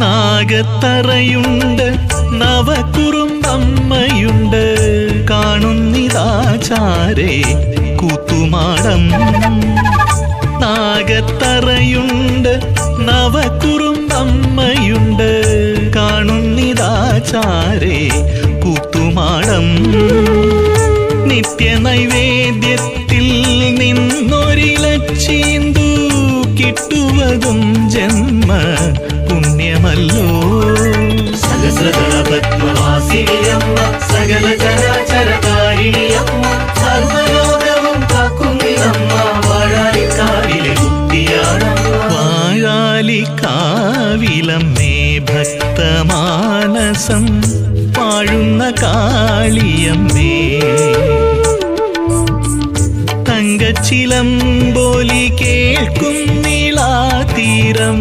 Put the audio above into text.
നാഗത്തറയുണ്ട് നവകുറുമ്പമ്മയുണ്ട്. കാണുന്നിതാചാരേ കൂത്തുമാടം. നാഗത്തറയുണ്ട് നവകുറുമ്പമ്മയുണ്ട്. കാണുന്നിതാചാരേ കൂത്തുമാടം. നിത്യനൈവേദ്യത്തിൽ നിന്നൊരിലച്ചീന്തു കിട്ടുവതും ജന്മ പുണ്യമല്ലോ സഹസ്രദളപത്മവാസിനിയമ്മ സകല ചരാചരകാരിണിയമ്മ സർവലോകവും കാക്കുന്നിതമ്മ വാഴാലിക്കാവിലെ കുട്ടിയാണമ്മ വാഴാലിക്കാവിലമ്മേ ഭക്തമാനസം വാഴുന്ന കാളിയമ്മേ. തങ്കച്ചിലമ്പോലി കേൾക്കും നീളാതീരം